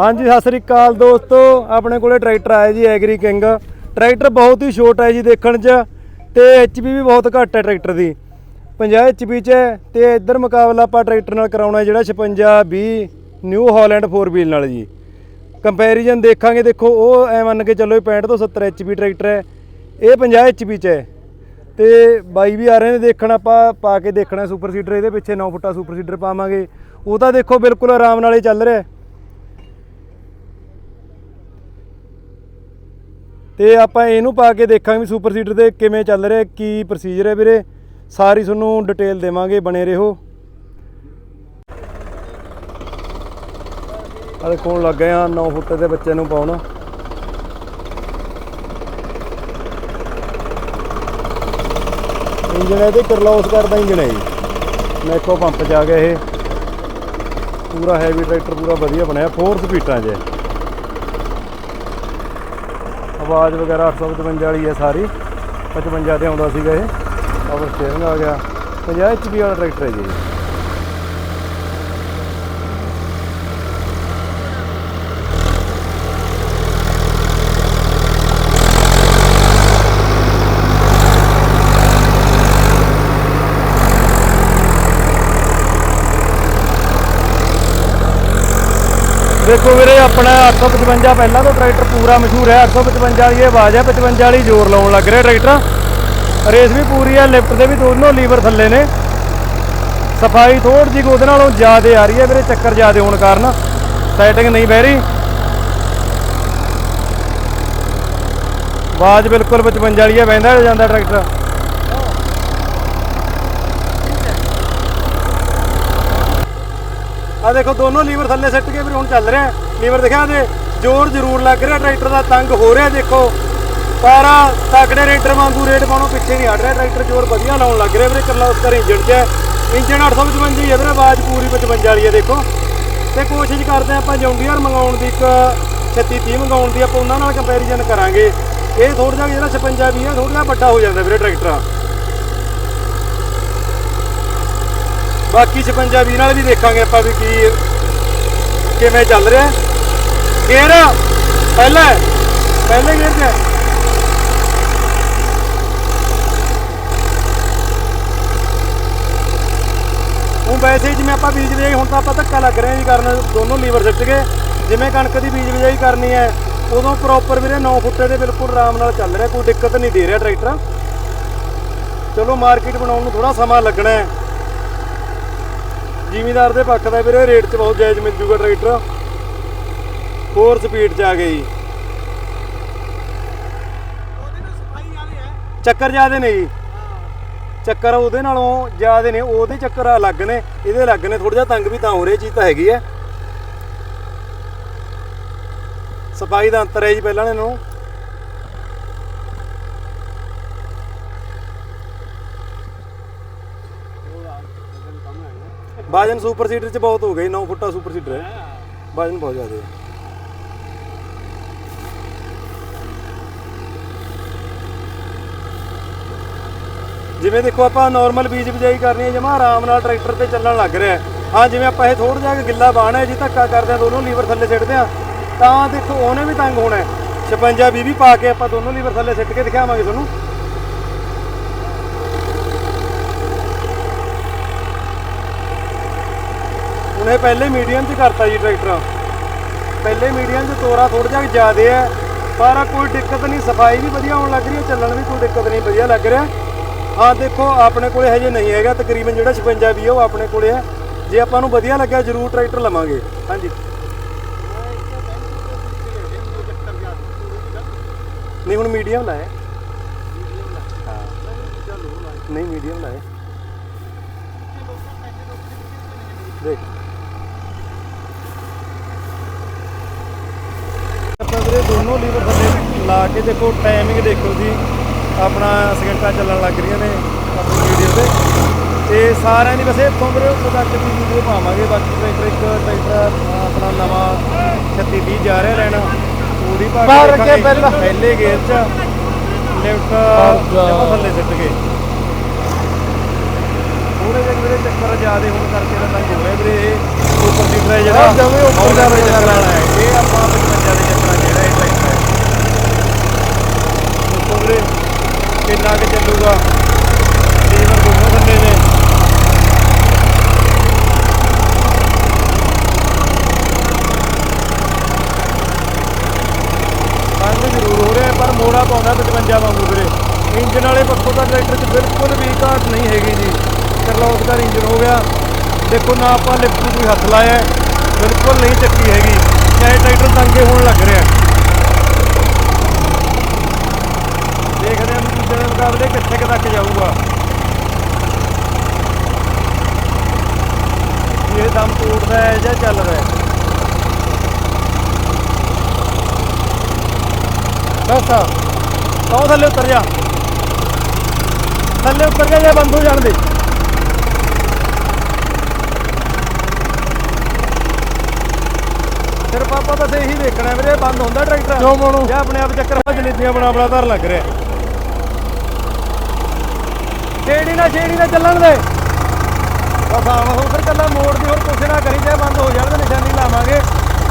ਹਾਂਜੀ, ਸਤਿ ਸ੍ਰੀ ਅਕਾਲ ਦੋਸਤੋ। ਆਪਣੇ ਕੋਲੇ ਟਰੈਕਟਰ ਆਇਆ ਜੀ, ਐਗਰੀ ਕਿੰਗ। ਟਰੈਕਟਰ ਬਹੁਤ ਹੀ ਛੋਟਾ ਹੈ ਜੀ ਦੇਖਣ 'ਚ ਤੇ ਐਚਪੀ ਵੀ ਬਹੁਤ ਘੱਟ ਹੈ ਟਰੈਕਟਰ ਦੀ। 50 ਐਚਪੀ 'ਚ ਹੈ ਤੇ ਇੱਧਰ ਮੁਕਾਬਲਾ ਆਪਾਂ ਟਰੈਕਟਰ ਨਾਲ ਕਰਾਉਣਾ ਜਿਹੜਾ 56 20 ਨਿਊ ਹਾਲੈਂਡ 4 ਵੀਲ ਨਾਲ ਜੀ। ਕੰਪੈਰੀਜ਼ਨ ਦੇਖਾਂਗੇ, ਦੇਖੋ, ਉਹ ਐ ਮੰਨ ਕੇ ਚੱਲੋ ਇਹ 65 ਤੋਂ 70 ਐਚਪੀ ਟਰੈਕਟਰ ਹੈ। ਇਹ 50 ਐਚਪੀ 'ਚ ਹੈ। ਤੇ ਬਾਈ ਵੀ ਆ ਰਹੇ ਨੇ ਦੇਖਣ, ਆਪਾਂ ਪਾ ਕੇ ਦੇਖਣਾ ਸੁਪਰ ਸੀਡਰ, ਇਹਦੇ ਪਿੱਛੇ 9 ਫੁੱਟਾ ਸੁਪਰ ਸੀਡਰ ਪਾਵਾਂਗੇ। ਉਹ ਤਾਂ ਦੇਖੋ ਬਿਲਕੁਲ ਆਰਾਮ ਨਾਲ ਹੀ ਚੱਲ ਰਿਹਾ ਤੇ ਆਪਾਂ ਇਹਨੂੰ ਪਾ ਕੇ ਦੇਖਾਂਗੇ ਵੀ ਸੁਪਰ ਸੀਡਰ ਤੇ ਕਿਵੇਂ ਚੱਲ ਰਿਹਾ, ਕੀ ਪ੍ਰੋਸੀਜਰ ਹੈ ਵੀਰੇ। ਸਾਰੀ ਤੁਹਾਨੂੰ ਡਿਟੇਲ ਦੇਵਾਂਗੇ ਬਣੇ ਰਹੋ। ਆ ਦੇਖੋ ਲੱਗ ਗਏ ਆ 9 ਫੁੱਟ ਦੇ ਬੱਚੇ ਨੂੰ ਪਾਉਣ। ਇੰਜਨ ਇਹਦੇ ਕਰਲੋਸ ਕਰਦਾ ਇੰਜਨ ਹੈ ਜੀ। ਮੈਕੋ ਪੰਪ ਚ ਆ ਗਿਆ ਇਹ। ਪੂਰਾ ਹੈਵੀ ਟਰੈਕਟਰ ਪੂਰਾ ਵਧੀਆ ਬਣਿਆ 4 ਸਪੀਟਾਂ 'ਚ ਹੈ। ਆਵਾਜ਼ ਵਗੈਰਾ 855 ਵਾਲੀ ਹੈ ਸਾਰੀ। 55 ਤੇ ਆਉਂਦਾ ਸੀਗਾ ਇਹ। ਪਾਵਰ ਸਟੀਅਰਿੰਗ ਆ ਗਿਆ। 50 ਐਚਪੀ ਵਾਲਾ ਟਰੈਕਟਰ ਹੈ ਜੀ ਦੇਖੋ ਵੀਰੇ, ਆਪਣਾ 855 ਪਹਿਲਾਂ ਤੋਂ ਟਰੈਕਟਰ ਪੂਰਾ ਮਸ਼ਹੂਰ ਹੈ। 855 ਵਾਲੀ ਇਹ ਆਵਾਜ਼ ਹੈ 55 ਵਾਲੀ ਜ਼ੋਰ ਲਾਉਣ ਲੱਗ ਰਿਹਾ ਟਰੈਕਟਰ। ਰੇਸ ਵੀ ਪੂਰੀ ਹੈ, ਲਿਫਟ ਦੇ ਵੀ ਦੋਨੋਂ ਲੀਵਰ ਥੱਲੇ ਨੇ। ਸਫ਼ਾਈ ਥੋੜੀ ਜਿਹੀ ਉਹਦੇ ਨਾਲੋਂ ਜ਼ਿਆਦਾ ਆ ਰਹੀ ਹੈ ਵੀਰੇ, ਚੱਕਰ ਜ਼ਿਆਦਾ ਹੋਣ ਕਾਰਨ। ਸੈਟਿੰਗ ਨਹੀਂ ਬਹਿ ਰਹੀ। ਆਵਾਜ਼ ਬਿਲਕੁਲ 55 ਵਾਲੀ ਹੈ ਬਹਿੰਦਾ ਜਾਂਦਾ ਟਰੈਕਟਰ। ਆ ਦੇਖੋ ਦੋਨੋਂ ਲੀਵਰ ਥੱਲੇ ਸਿੱਟ ਕੇ ਵੀ ਹੁਣ ਚੱਲ ਰਿਹਾ ਲੀਵਰ ਦਿਖਾ ਦੇ ਜ਼ੋਰ ਜ਼ਰੂਰ ਲੱਗ ਰਿਹਾ, ਟਰੈਕਟਰ ਦਾ ਤੰਗ ਹੋ ਰਿਹਾ, ਦੇਖੋ। ਪਰ ਤਕੜੇ ਰੇਡਰ ਵਾਂਗੂ ਰੇਡ ਪਾਉਣੋਂ ਪਿੱਛੇ ਨਹੀਂ ਹਟ ਰਿਹਾ, ਟਰੈਕਟਰ ਜ਼ੋਰ ਵਧੀਆ ਲਾਉਣ ਲੱਗ ਰਿਹਾ ਵੀਰੇ ਕਰਲੋਸਕਰ ਇੰਜਣ 'ਚ ਹੈ। ਇੰਜਣ 855 ਹੀ ਹੈ ਵੀਰੇ, ਆਵਾਜ਼ ਪੂਰੀ 55 ਵਾਲੀ ਹੈ, ਦੇਖੋ। ਤੇ ਕੋਸ਼ਿਸ਼ ਕਰਦੇ ਆਪਾਂ ਜੌਂਡੀਅਰ ਮੰਗਾਉਣ ਦੀ ਇੱਕ 36 30 ਮੰਗਾਉਣ ਦੀ, ਆਪਾਂ ਉਹਨਾਂ ਨਾਲ ਕੰਪੈਰੀਜ਼ਨ ਕਰਾਂਗੇ। ਇਹ ਥੋੜਾ ਜਿਹਾ ਜਿਹੜਾ 56 20 ਹੈ ਥੋੜਾ ਜਿਹਾ ਵੱਡਾ ਹੋ ਜਾਂਦਾ ਵੀਰੇ ਟਰੈਕਟਰ। ਬਾਕੀ 56 20 ਨਾਲ ਵੀ ਦੇਖਾਂਗੇ ਆਪਾਂ ਵੀ ਕੀ ਕਿਵੇਂ ਚੱਲ ਰਿਹਾ। ਗੇਅਰ ਪਹਿਲਾ ਪਹਿਲੇ ਗੇਅਰ 'ਚ ਹੈ। ਹੁਣ ਵੈਸੇ ਜਿਵੇਂ ਆਪਾਂ ਬੀਜ ਬਿਜਾਈ ਹੁਣ ਤਾਂ ਆਪਾਂ ਧੱਕਾ ਲੱਗ ਰਿਹਾ ਜੀ ਕਰਨ, ਦੋਨੋਂ ਲੀਵਰ ਸਿੱਟ ਗਏ ਜਿਵੇਂ ਕਣਕ ਦੀ ਬੀਜ ਬਿਜਾਈ ਕਰਨੀ ਹੈ, ਉਦੋਂ ਪ੍ਰੋਪਰ ਵੀਰੇ 9 ਫੁੱਟੇ ਦੇ ਬਿਲਕੁਲ ਆਰਾਮ ਨਾਲ ਚੱਲ ਰਿਹਾ, ਕੋਈ ਦਿੱਕਤ ਨਹੀਂ ਦੇ ਰਿਹਾ ਟਰੈਕਟਰ। ਚਲੋ ਮਾਰਕੀਟ ਬਣਾਉਣ ਨੂੰ ਥੋੜਾ ਸਮਾਂ ਲੱਗਣਾ ਹੈ। ਜ਼ਿਮੀਦਾਰ ਦੇ ਪੱਖ ਦਾ ਵੀਰੇ ਰੇਟ 'ਚ ਬਹੁਤ ਜਾਇਜ਼ ਮਿਲ ਜੂਗਾ ਟਰੈਕਟਰ। 4 ਸਪੀਡ 'ਚ ਆ ਗਈ ਚੱਕਰ ਜ਼ਿਆਦੇ ਨੇ ਜੀ। ਚੱਕਰ ਉਹਦੇ ਨਾਲੋਂ ਜ਼ਿਆਦੇ ਨੇ, ਉਹਦੇ ਚੱਕਰ ਅਲੱਗ ਨੇ, ਇਹਦੇ ਅਲੱਗ ਨੇ ਥੋੜਾ ਜਿਹਾ ਤੰਗ ਵੀ ਤਾਂ ਹੋ ਰਿਹਾ, ਚੀਜ਼ ਤਾਂ ਹੈਗੀ ਹੈ। ਸਫ਼ਾਈ ਦਾ ਅੰਤਰ ਹੈ ਜੀ ਪਹਿਲਾਂ ਨਾਲੋਂ। ਬਾਜਨ ਸੁਪਰ ਸੀਡਰ ਚ ਬਹੁਤ ਹੋ ਗਏ 9 ਫੁੱਟਾ ਸੁਪਰ ਸੀਡਰ। ਹੈ। ਬਾਜਨ ਬਹੁਤ ਜ਼ਿਆਦਾ ਹੈ। ਜਿਵੇਂ ਦੇਖੋ ਆਪਾਂ ਨਾਰਮਲ ਬੀਜ ਬਿਜਾਈ ਕਰਨੀ ਹੈ ਜਮਾ ਆਰਾਮ ਨਾਲ ਟਰੈਕਟਰ ਤੇ ਚੱਲਣ ਲੱਗ ਰਿਹਾ ਹੈ। ਜਿਵੇਂ ਆਪਾਂ ਇਹ ਥੋੜਾ ਜਿਹਾ ਗਿੱਲਾ ਬਾਣ ਹੈ ਜੀ ਧੱਕਾ ਕਰਦੇ ਆ ਦੋਨੋਂ ਲੀਵਰ ਥੱਲੇ ਸਿੱਟਦੇ ਆ ਤਾਂ ਦੇਖੋ ਉਹਨੇ ਵੀ ਤੰਗ ਹੋਣਾ ਹੈ। 56 20 ਵੀ ਪਾ ਕੇ ਆਪਾਂ ਦੋਨੋਂ ਲੀਵਰ ਥੱਲੇ ਸਿੱਟ ਕੇ ਦਿਖਾਵਾਂਗੇ ਤੁਹਾਨੂੰ। ਹੁਣ ਇਹ ਪਹਿਲੇ ਮੀਡੀਅਮ 'ਚ ਕਰਤਾ ਜੀ ਟਰੈਕਟਰ। ਪਹਿਲੇ ਮੀਡੀਅਮ 'ਚ ਤੋਰਾ ਥੋੜਾ ਜਿਹਾ ਜ਼ਿਆਦਾ ਹੈ ਪਰ ਕੋਈ ਦਿੱਕਤ ਨਹੀਂ, ਸਫ਼ਾਈ ਵੀ ਵਧੀਆ ਹੋਣ ਲੱਗ ਰਹੀ ਹੈ, ਚੱਲਣ ਵੀ ਕੋਈ ਦਿੱਕਤ ਨਹੀਂ, ਵਧੀਆ ਲੱਗ ਰਿਹਾ। ਹਾਂ ਦੇਖੋ, ਆਪਣੇ ਕੋਲੇ ਹਜੇ ਨਹੀਂ ਹੈਗਾ, ਤਕਰੀਬਨ ਜਿਹੜਾ 56 ਵੀ ਉਹ ਆਪਣੇ ਕੋਲੇ ਹੈ ਜੇ ਆਪਾਂ ਨੂੰ ਵਧੀਆ ਲੱਗਿਆ, ਜ਼ਰੂਰ ਟਰੈਕਟਰ ਲਵਾਂਗੇ। ਹਾਂਜੀ। ਨਹੀਂ, ਹੁਣ ਮੀਡੀਅਮ ਲਾਇਆ। ਹਾਂ। ਨਹੀਂ, ਮੀਡੀਅਮ ਲਾਇਆ। ਦੇਖ ਆਪਾਂ ਵੀਰੇ ਦੋਨੋਂ ਲੀਵਰ ਥੱਲੇ ਲਾ ਕੇ ਦੇਖੋ ਟਾਈਮਿੰਗ ਦੇਖੋ ਜੀ। ਆਪਣਾ ਸਕਿੰਟਾਂ ਚੱਲਣ ਲੱਗ ਰਹੀਆਂ ਨੇ ਆਪਣੀ ਵੀਡੀਓ ਤੇ। ਤੇ ਸਾਰਿਆਂ ਦੀ ਵੈਸੇ ਵੀਰੇ ਉੱਥੋਂ ਤੱਕ ਦੀ ਵੀਡੀਓ ਪਾਵਾਂਗੇ। ਬਾਕੀ ਟਰੈਕਟਰ ਇੱਕ ਟਰੈਕਟਰ ਆਪਣਾ ਨਵਾਂ 36 20 ਜਾ ਰਿਹਾ ਲੈਣਾ ਉਹਦੀ ਭਾਗ। ਅੱਗੇ ਪਹਿਲਾਂ। ਪਹਿਲੇ ਗੇਅਰ 'ਚ ਲਿਫਟ ਜਮਾ ਥੱਲੇ ਸਿੱਟ ਗਏ ਥੋੜੇ ਜਿਹੇ ਵੀਰੇ ਚੱਕਰ ਜ਼ਿਆਦੇ ਹੋਣ ਕਰਕੇ ਤਾਂ ਤੰਗ ਹੋ ਰਿਹਾ ਵੀਰੇ ਇਹ। ਉੱਪਰ ਸੀਟਰ ਹੈ ਜਿਹੜਾ ਜਮਾਂ ਉੱਪਰ ਰਿਹਾ ਚੱਕਰ ਹੈ ਇਹ ਪਾਉਂਦਾ 55 ਵਾਂਗੂ ਵੀਰੇ ਇੰਜਨ ਵਾਲੇ ਪੱਖੋਂ ਤਾਂ ਟਰੈਕਟਰ 'ਚ ਬਿਲਕੁਲ ਵੀ ਘਾਟ ਨਹੀਂ ਹੈਗੀ ਜੀ ਕਰਲੌਸਕਰ ਇੰਜਨ ਹੋ ਗਿਆ ਦੇਖੋ ਨਾ ਆਪਾਂ ਲਿਫਟ ਨੂੰ ਕੋਈ ਹੱਥ ਲਾਇਆ ਬਿਲਕੁਲ ਨਹੀਂ ਚੱਕੀ ਹੈਗੀ ਚਾਹੇ ਟਰੈਕਟਰ ਤੰਗੇ ਹੋਣ ਲੱਗ ਰਿਹਾ ਹੈ। ਦੇਖਦੇ ਹਾਂ ਵੀ ਦੂਜੇ ਦੇ ਮੁਕਾਬਲੇ ਕਿੱਥੇ ਕੁ ਤੱਕ ਜਾਊਗਾ। ਇਹ ਦਮ ਤੋੜਦਾ ਹੈ ਜਾਂ ਚੱਲਦਾ ਹੈ। ਬਸ ਆ ਕਹੋ ਥੱਲੇ ਉਤਰ ਜਾ। ਥੱਲੇ ਉਤਰ ਕੇ ਜੇ ਬੰਦ ਹੋ ਜਾਣ ਦੇ। ਸਿਰਫ ਆਪਾਂ ਬਸ ਇਹੀ ਦੇਖਣਾ ਵੀਰੇ ਬੰਦ ਹੁੰਦਾ ਟਰੈਕਟਰ। ਕਿਉਂ ਬਣੂ? ਜਾਂ ਆਪਣੇ ਆਪ ਚੱਕਰ ਜਨੀਤੀਆਂ ਬਣਾ ਬਣਾ ਧਰ ਲੱਗ ਰਿਹਾ। ਛੇੜੀ ਨਾ ਛੇੜੀ ਨਾ ਚੱਲਣ ਦੇ। ਬਸ ਆਮ ਹੋ ਫਿਰ ਕੱਲਾ ਮੋੜ ਦੀ ਹੋਰ ਕੁਛ ਨਾ ਕਰੀ ਜਾਏ ਬੰਦ ਹੋ ਜਾਣ ਤੇ ਨਿਸ਼ਾਨੀ ਲਾਵਾਂਗੇ।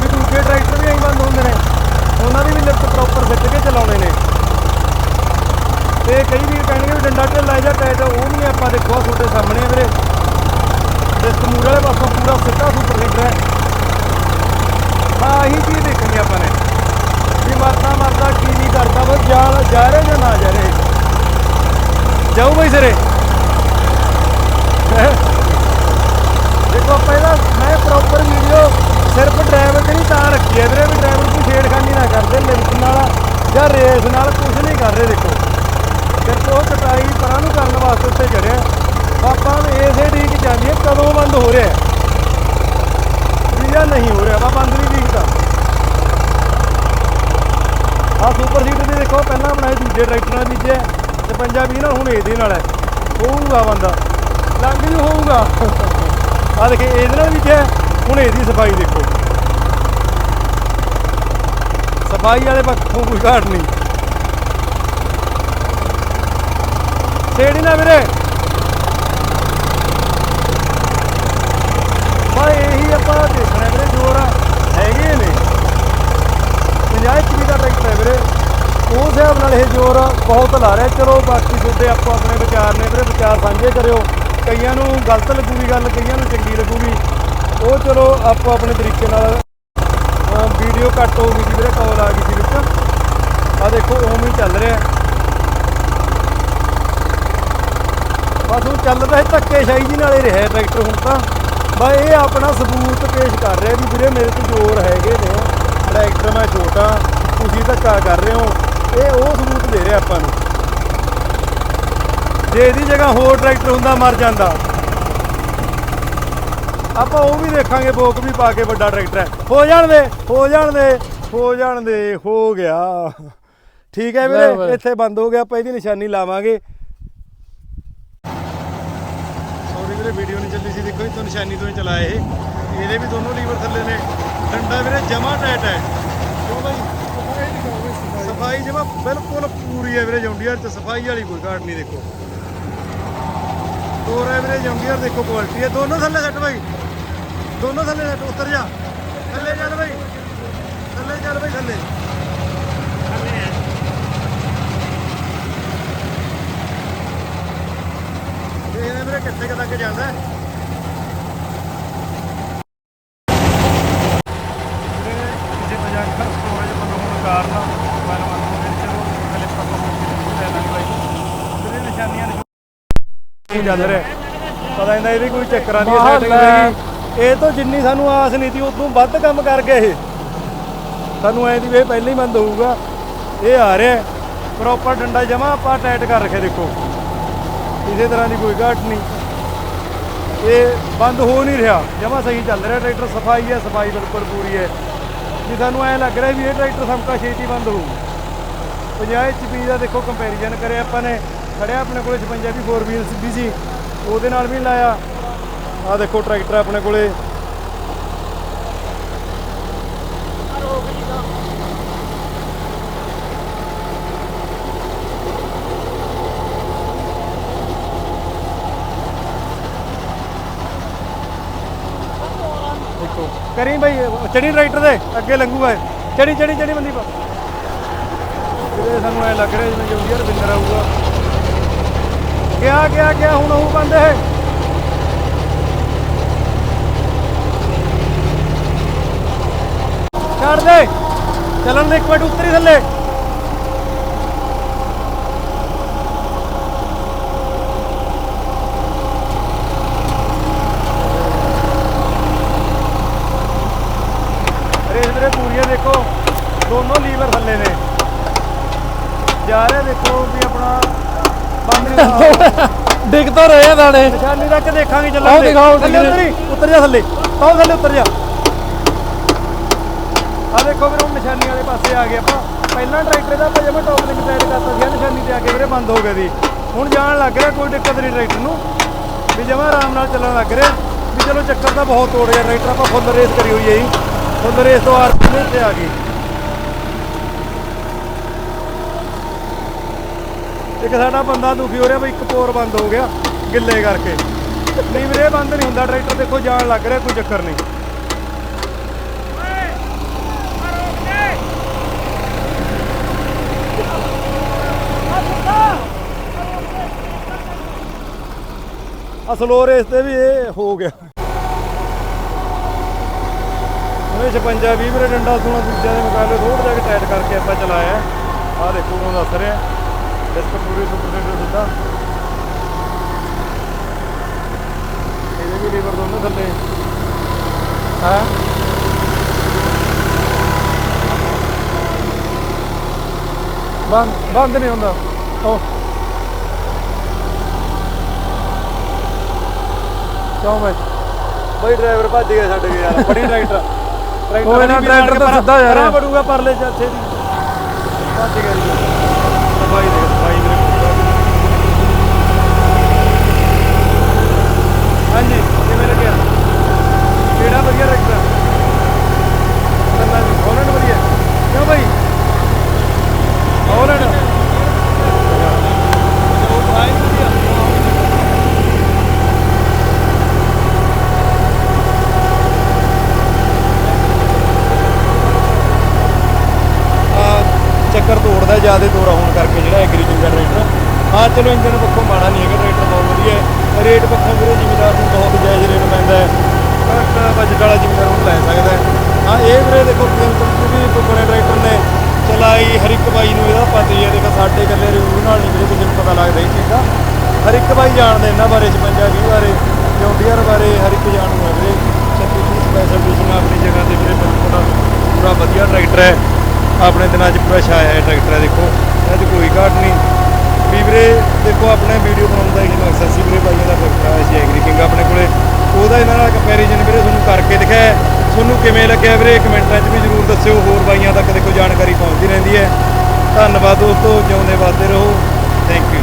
ਵੀ ਦੂਜੇ ਟਰੈਕਟਰ ਵੀ ਐਂ ਬੰਦ ਹੁੰਦੇ ਨੇ। ਉਹਨਾਂ ਦੀ ਵੀ ਲਿਫਟ ਪ੍ਰੋਪਰ ਸਿੱਟ ਕੇ ਚਲਾਉਣੇ ਨੇ। ਤੇ ਕਈ ਵੀ ਕਹਿਣਗੇ ਵੀ ਡੰਡਾ ਢਿੱਲਾ ਜਾਂ ਟਾਇਟ ਉਹ ਨਹੀਂ ਆਪਾਂ ਦੇਖੋ ਆਹ ਤੁਹਾਡੇ ਸਾਹਮਣੇ ਵੀਰੇ। ਡਿਸਕ ਮੂਰ ਵਾਲੇ ਪਾਸੋਂ ਪੂਰਾ ਸਿੱਧਾ ਸੁਪਰ ਹੈ ਹਾਂ। ਇਹੀ ਚੀਜ਼ ਦੇਖਣੀ ਆਪਾਂ ਨੇ। ਵੀ ਮਰਦਾ ਮਰਦਾ ਕੀ ਨਹੀਂ ਕਰਦਾ, ਬਸ ਜਾ ਜਾ ਰਹੇ ਜਾਂ ਨਾ ਜਾ ਰਹੇ ਜਾਊ ਬਈ ਸਿਰੇ। ਦੇਖੋ ਆਪਾਂ ਇਹਦਾ ਮੈਂ ਪ੍ਰੋਪਰ ਵੀਡੀਓ ਸਿਰਫ ਡਰਾਈਵਰ ਤੇ ਨਹੀਂ, ਤਾਂ ਰੱਖੀ ਹੈ ਵੀਰੇ, ਵੀ ਡਰਾਈਵਰ ਕੋਈ ਛੇੜਖਾਨੀ ਨਾ ਕਰਦੇ ਲਿਫਟ ਨਾਲ ਜਾਂ ਰੇਸ ਨਾਲ ਕੁਝ ਨਹੀਂ ਕਰ ਰਹੇ, ਦੇਖੋ। ਸਿਰਫ ਉਹ ਕਟਾਈ ਪਰਾਂ ਨੂੰ ਕਰਨ ਵਾਸਤੇ ਉੱਤੇ ਚੜਿਆ ਆਪਾਂ ਇਸੇ ਡੀਕ ਜਾਂਦੀ ਹੈ, ਕਦੋਂ ਬੰਦ ਹੋ ਰਿਹਾ ਹੈ? ਜਾਂ ਨਹੀਂ ਹੋ ਰਿਹਾ ਵਾ ਬੰਦ ਨਹੀਂ ਦਿਖਦਾ ਆ ਸੁਪਰ ਸੀਟਰ ਦੇ ਦੇਖੋ, ਪਹਿਲਾਂ ਬਣਾਏ ਦੂਜੇ ਟਰੈਕਟਰਾਂ ਦੇ ਬੀਜਿਆ ਤੇ ਪੰਜਾਬੀ ਨਾਲ ਹੁਣ ਇਹਦੇ ਨਾਲ ਹੈ। ਹੋਊਗਾ ਬੰਦਾ। ਲੰਘ ਜੂ ਹੋਊਗਾ। ਆ ਦੇਖੇ, ਇਹਦੇ ਨਾਲ ਬੀਜਿਆ ਹੁਣ ਇਹਦੀ ਸਫ਼ਾਈ ਦੇਖੋ। ਸਫ਼ਾਈ ਵਾਲੇ ਪੱਖੋਂ ਕੋਈ ਘਾਟ ਨਹੀਂ। ਛੇੜੀ ਨਾ ਵੀਰੇ। ਬਾ ਇਹੀ ਆਪਾਂ ਦੇਖਣਾ ਵੀਰੇ, ਜੋਰ ਹੈਗੇ ਨੇ। 50 HP ਦਾ ਉਹ ਹਿਸਾਬ ਨਾਲ ਇਹ ਜੋਰ ਬਹੁਤ ਲਾ ਰਿਹਾ। ਚਲੋ ਬਾਕੀ ਤੁਹਾਡੇ ਆਪੋ ਆਪਣੇ ਵਿਚਾਰ ਨੇ, ਵੀਰੇ ਵਿਚਾਰ ਸਾਂਝੇ ਕਰਿਓ। ਕਈਆਂ ਨੂੰ ਗਲਤ ਲੱਗੂਗੀ ਗੱਲ, ਕਈਆਂ ਨੂੰ ਚੰਗੀ ਲੱਗੂਗੀ। ਉਹ ਚਲੋ ਆਪੋ ਆਪਣੇ ਤਰੀਕੇ ਨਾਲ ਵੀਡੀਓ ਕੱਟ ਹੋ ਗਈ ਸੀ ਵੀਰੇ ਕਾਲ ਆ ਗਈ ਸੀ ਵਿੱਚ। ਆ ਦੇਖੋ, ਉਵੇਂ ਹੀ ਚੱਲ ਰਿਹਾ। ਬਸ ਉਹ ਚੱਲਦਾ ਹੈ ਧੱਕੇ ਸ਼ਾਹੀ ਜੀ ਨਾਲੇ ਰਿਹਾ ਟਰੈਕਟਰ ਹੁਣ ਤਾਂ। ਬਸ ਇਹ ਆਪਣਾ ਸਬੂਤ ਪੇਸ਼ ਕਰ ਰਿਹਾ ਵੀ ਵੀਰੇ ਮੇਰੇ ਤੋਂ ਜ਼ੋਰ ਹੈਗੇ ਨੇ। ਟਰੈਕਟਰ ਮੈਂ ਛੋਟਾ, ਤੁਸੀਂ ਧੱਕਾ ਕਰ ਰਹੇ ਹੋ। ਇਹ ਉਹ ਸਬੂਤ ਦੇ ਰਿਹਾ ਆਪਾਂ ਨੂੰ। ਜੇ ਇਹਦੀ ਜਗ੍ਹਾ ਹੋਰ ਟਰੈਕਟਰ ਹੁੰਦਾ ਮਰ ਜਾਂਦਾ। ਆਪਾਂ ਉਹ ਵੀ ਦੇਖਾਂਗੇ ਬੋਕ ਵੀ ਪਾ ਕੇ ਵੱਡਾ ਟਰੈਕਟਰ ਹੈ। ਹੋ ਜਾਣ ਦੇ ਹੋ ਜਾਣ ਦੇ ਹੋ ਜਾਣ ਦੇ ਹੋ ਗਿਆ। ਠੀਕ ਹੈ ਵੀਰੇ। ਇੱਥੇ ਬੰਦ ਹੋ ਗਿਆ ਆਪਾਂ ਇਹਦੀ ਨਿਸ਼ਾਨੀ ਲਾਵਾਂਗੇ। ਸੌਰੀ ਵੀਰੇ ਵੀਡੀਓ ਨਹੀਂ ਚੱਲੀ ਸੀ ਦੇਖੋ ਇਹ ਤੋਂ ਨਿਸ਼ਾਨੀ ਤੋਂ ਹੀ ਚਲਾਇਆ ਇਹ। ਇਹਦੇ ਵੀ ਦੋਨੋਂ ਲੀਵਰ ਥੱਲੇ ਨੇ। ਡੰਡਾ ਵੀਰੇ ਜਮਾ ਟਾਈਟ ਹੈ। ਕਿਉਂ ਬਾਈ? ਸਫ਼ਾਈ ਜਮਾ ਬਿਲਕੁਲ ਪੂਰੀ ਹੈ ਵੀਰੇ ਜੌਂਡੀਅਰ ਚ, ਸਫ਼ਾਈ ਵਾਲੀ ਕੋਈ ਘਾਟ ਨਹੀਂ ਦੇਖੋ। ਤੋਰ ਹੈ ਵੀਰੇ ਜੌਂਡੀਅਰ ਦੇਖੋ ਕੁਆਲਿਟੀ ਹੈ। ਦੋਨੋਂ ਥੱਲੇ ਸੱਟ ਬਾਈ। ਦੋਨੋਂ ਥੱਲੇ ਸੱਟ, ਉਤਰ ਜਾ। ਥੱਲੇ ਚੱਲ ਬਾਈ। ਥੱਲੇ ਚੱਲ ਬਾਈ, ਥੱਲੇ। ਦੇਖਦੇ ਵੀਰੇ ਕਿੱਥੇ ਕੁ ਤੱਕ ਜਾਂਦਾ ਹੈ ਵੀਰੇ ਕਿਸੇ ਵਜ੍ਹਾ ਕਰ ਸਟੋਰੇਜ ਬੰਦ ਹੋਣ ਕਾਰਨ ਮੋਬਾਈਲ ਬੰਦ ਹੋ ਗਿਆ ਚਲੋ ਹਲੇ ਪਤਾ ਲੈ ਲਾਂਗੇ ਬਾਈ ਵੀਰੇ ਨਿਸ਼ਾਨੀਆਂ ਨੇ ਨਹੀਂ ਚੱਲ ਰਿਹਾ। ਪਤਾ ਨਹੀਂ ਇਹਦੀ ਕੋਈ ਚੱਕਰਾਂ ਦੀ ਸੈਟਿੰਗ। ਸੀਗੀ ਇਹ ਤੋਂ ਜਿੰਨੀ ਸਾਨੂੰ ਆਸ ਨਹੀਂ ਸੀ ਉਦੋਂ ਵੱਧ ਕੰਮ ਕਰ ਇਹ। ਸਾਨੂੰ ਐਂ ਦੀ ਵੀ ਪਹਿਲਾਂ ਹੀ ਬੰਦ ਹੋਊਗਾ। ਇਹ ਆ ਰਿਹਾ ਪ੍ਰੋਪਰ ਡੰਡਾ ਜਮਾ ਆਪਾਂ ਟਾਈਟ ਕਰ ਰੱਖਿਆ ਦੇਖੋ। ਕਿਸੇ ਤਰ੍ਹਾਂ ਦੀ ਕੋਈ ਘਾਟ ਨਹੀਂ। ਇਹ ਬੰਦ ਹੋ ਨਹੀਂ ਰਿਹਾ। ਜਮਾ ਸਹੀ ਚੱਲ ਰਿਹਾ ਟਰੈਕਟਰ ਸਫ਼ਾਈ ਹੈ ਸਫ਼ਾਈ ਬਿਲਕੁਲ ਪੂਰੀ ਹੈ। ਜੀ ਸਾਨੂੰ ਐਂ ਲੱਗ ਰਿਹਾ ਵੀ ਇਹ ਟਰੈਕਟਰ ਸਮਕਾ ਛੇਤੀ ਬੰਦ ਹੋਊ। 50 HP ਦਾ ਦੇਖੋ ਕੰਪੈਰੀਜ਼ਨ ਕਰਿਆ ਆਪਾਂ ਨੇ। ਖੜਿਆ ਆਪਣੇ ਕੋਲੇ 56 ਵੀ 4 ਵੀਲਸ ਸਿੱਧੀ ਸੀ। ਉਹਦੇ ਨਾਲ ਵੀ ਲਾਇਆ। ਆ ਦੇਖੋ, ਟਰੈਕਟਰ ਆਪਣੇ ਕੋਲੇ। ਦੇਖੋ, ਕਰੀ ਬਈ, ਚੜੀ ਟਰੈਕਟਰ ਦੇ ਅੱਗੇ ਲੰਘੂਗਾ ਚੜੀ ਚੜੀ ਚੜੀ ਬੰਦੀ ਪਾ। ਇਹਦੇ ਸਾਨੂੰ ਐ ਲੱਗ ਰਿਹਾ ਜਿਵੇਂ ਜੂਨੀਅਰ ਬਿੰਦਰ ਆਊਗਾ। ਗਿਆ ਗਿਆ ਗਿਆ, ਹੁਣ ਉਹ ਬੰਦੇ ਛੱਡ ਦੇ। ਚੱਲਣ ਦੇ, ਇੱਕ ਮਿੰਟ ਉੱਤਰੀ ਥੱਲੇ। ਦੋਨੋਂ ਲੀਵਰ ਥੱਲੇ ਨੇ। ਜਾ ਰਿਹਾ ਦੇਖੋ ਵੀ ਆਪਣਾ ਡਿੱਗ ਤਾਂ ਰਹੇ ਆ ਦਾਣੇ। ਨਿਸ਼ਾਨੀ ਤੱਕ ਦੇਖਾਂਗੇ ਚੱਲਾਂਗੇ ਦਿਖਾਓ ਥੱਲੇ। ਉੱਤਰ ਹੀ, ਉੱਤਰ ਜਾ ਥੱਲੇ। ਆਓ ਥੱਲੇ ਉੱਤਰ ਜਾ। ਆ ਦੇਖੋ ਵੀਰੇ ਹੁਣ ਨਿਸ਼ਾਨੀ ਵਾਲੇ ਪਾਸੇ ਆ ਗਏ ਆਪਾਂ। ਪਹਿਲਾਂ ਟਰੈਕਟਰ ਦਾ ਆਪਾਂ ਜਮਾ ਟੌਪ ਲਿੰਕ ਸਾਈਡ ਕਰਤਾ ਸੀ ਆਹ ਨਿਸ਼ਾਨੀ ਤੇ ਆ ਕੇ ਵੀਰੇ ਬੰਦ ਹੋ ਗਏ ਦੀ ਹੁਣ ਜਾਣ ਲੱਗ ਰਿਹਾ ਕੋਈ ਦਿੱਕਤ ਨਹੀਂ ਟਰੈਕਟਰ ਨੂੰ। ਵੀ ਜਮਾ ਆਰਾਮ ਨਾਲ ਚੱਲਣ ਲੱਗ ਰਿਹਾ। ਵੀ ਚਲੋ ਚੱਕਰ ਤਾਂ ਬਹੁਤ ਤੋੜ ਗਿਆ ਟਰੈਕਟਰ ਆਪਾਂ ਫੁੱਲ ਰੇਸ ਕਰੀ ਹੋਈ ਹੈ ਜੀ। ਫੁੱਲ ਰੇਸ ਤੋਂ ਆਰ ਤੇ ਆ ਗਈ। ਇੱਕ ਸਾਡਾ ਬੰਦਾ ਦੁਖੀ ਹੋ ਰਿਹਾ ਵੀ ਇੱਕ ਪੋਰ ਬੰਦ ਹੋ ਗਿਆ ਗਿੱਲੇ ਕਰਕੇ। ਨਹੀਂ ਵੀਰੇ ਬੰਦ ਨਹੀਂ ਹੁੰਦਾ, ਟਰੈਕਟਰ ਦੇਖੋ ਜਾਣ ਲੱਗ ਰਿਹਾ, ਕੋਈ ਚੱਕਰ ਨਹੀਂ। ਆ ਰੇਸ ਤੇ ਵੀ ਇਹ ਹੋ ਗਿਆ। ਉਹਨੇ 56 20 ਵੀਰੇ, ਡੰਡਾ ਸੋਣਾ ਦੂਜਿਆਂ ਦੇ ਮੁਕਾਬਲੇ ਥੋੜਾ ਜਿਹਾ ਟਾਈਟ ਕਰਕੇ ਆਪਾਂ ਚਲਾਇਆ। ਆ ਦੇਖੋ, ਉਹਨਾਂ ਦੱਸ ਰਿਹਾ। ਪੂਰੀ ਸੁਪਰ ਸੀਟਰ ਸਿੱਧਾ ਇਹਦੇ ਵੀ ਲੀਵਰ ਦੋਨੋਂ ਥੱਲੇ ਹਾਂ ਬੰਦ ਬੰਦ ਨਹੀਂ ਹੁੰਦਾ। ਉਹ ਕਿਉਂ ਬਈ ਬਈ ਡਰਾਈਵਰ ਭੱਜ ਗਿਆ ਛੱਡ ਗਿਆ ਯਾਰ ਬੜੀ ਟਰੈਕਟਰ ਟਰੈਕਟਰ ਕੋਈ ਨਾ, ਵੀ ਟਰੈਕਟਰ ਤਾਂ ਸਿੱਧਾ। ਪਰਾਂ ਵੜੂਗਾ ਪਰਲੇ ਚਾਚੇ ਦੀ। ਭੱਜ ਗਿਆ ਜੀ। ਬਾਈ ਦੇ ਬਾਈ ਵੀਰੇ ਹਾਂਜੀ ਕਿਵੇਂ ਲੱਗਿਆ ਕਿਹੜਾ ਵਧੀਆ ਟਰੈਕਟਰ ਚੱਲਣਾ ਜੀ ਹੋਲੈਂਡ ਵਧੀਆ ਕਿਉਂ ਬਾਈ ਹੋਲੈਂਡ ਉਹ ਭਾਈ ਵਧੀਆ ਆ ਚੱਕਰ ਤੋੜਦਾ ਜ਼ਿਆਦਾ ਤੋੜਾ ਹੋਣ ਕਰਕੇ ਜਿਹੜਾ ਐਗਰੀ ਜਿੰਗਰ ਟਰੈਕਟਰ ਹਾਂ, ਚਲੋ ਇੰਜਨ ਪੱਖੋਂ ਮਾੜਾ ਨਹੀਂ ਹੈਗਾ ਟਰੈਕਟਰ ਬਹੁਤ ਵਧੀਆ ਹੈ। ਰੇਟ ਪੱਖੋਂ ਵੀਰੇ ਜ਼ਿਮੀਦਾਰ ਨੂੰ ਬਹੁਤ ਜਾਇਜ਼ ਰੇਟ ਪੈਂਦਾ ਹੈ। ਘੱਟ ਬਜਟ ਵਾਲਾ ਜ਼ਿਮੀਦਾਰ ਨੂੰ ਲੈ ਸਕਦਾ ਹੈ। ਹਾਂ, ਇਹ ਵੀਰੇ ਦੇਖੋ ਕਿੰਤੂ ਵੀ ਬੁੱਕਣੇ ਟਰੈਕਟਰ ਨੇ। ਚਲਾਈ ਹਰ ਇੱਕ ਬਾਈ ਨੂੰ ਇਹਦਾ ਪਤਾ ਹੀ ਹੈ, ਦੇਖੋ, ਸਾਡੇ ਇਕੱਲੇ ਰਿਵਿਊ ਨਾਲ ਨਹੀਂ ਵੀਰੇ ਕਿਸੇ ਨੂੰ ਪਤਾ ਲੱਗਦਾ ਇਹ ਚੀਜ਼। ਹਰ ਇੱਕ ਬਾਈ ਜਾਣਦਾ ਇਹਨਾਂ ਬਾਰੇ 56 20 ਬਾਰੇ ਜੌਂਡੀਅਰ ਬਾਰੇ, ਹਰ ਇੱਕ ਜਾਣੂ ਹੈ ਵੀਰੇ। 36 ਸਪੈਸ਼ਲ ਐਡੀਸ਼ਨ ਆਪਣੀ ਜਗ੍ਹਾ ਤੇ ਵੀਰੇ ਬਿਲਕੁਲ ਪੂਰਾ ਵਧੀਆ ਟਰੈਕਟਰ ਹੈ। ਆਪਣੇ ਦਿਨਾਂ 'ਚ ਪੂਰਾ ਛਾਇਆ ਹੈ ਟਰੈਕਟਰ ਹੈ ਦੇਖੋ। ਇਹਦੇ 'ਚ ਕੋਈ ਘਾਟ ਨਹੀਂ। ਵੀ ਵੀਰੇ, ਦੇਖੋ, ਆਪਣੇ ਵੀਡੀਓ ਬਣਾਉਣ ਦਾ ਹੀ ਮਕਸਦ ਸੀ ਵੀਰੇ, ਬਾਈਆਂ ਦਾ ਟਰੈਕਟਰ ਆਇਆ ਸੀ ਐਗਰੀ ਕਿੰਗ ਆਪਣੇ ਕੋਲੇ। ਉਹਦਾ ਇਹਨਾਂ ਨਾਲ ਕੰਪੈਰੀਜ਼ਨ ਵੀਰੇ ਤੁਹਾਨੂੰ ਕਰਕੇ ਦਿਖਾਇਆ ਤੁਹਾਨੂੰ ਕਿਵੇਂ ਲੱਗਿਆ ਵੀਰੇ? ਕਮੈਂਟਾਂ 'ਚ ਵੀ ਜ਼ਰੂਰ ਦੱਸਿਓ। ਹੋਰ ਬਾਈਆਂ ਤੱਕ ਦੇਖੋ, ਜਾਣਕਾਰੀ ਪਹੁੰਚਦੀ ਰਹਿੰਦੀ ਹੈ। ਧੰਨਵਾਦ ਦੋਸਤੋ, ਜਿਉਂਦੇ ਵੱਧਦੇ ਰਹੋ। Thank you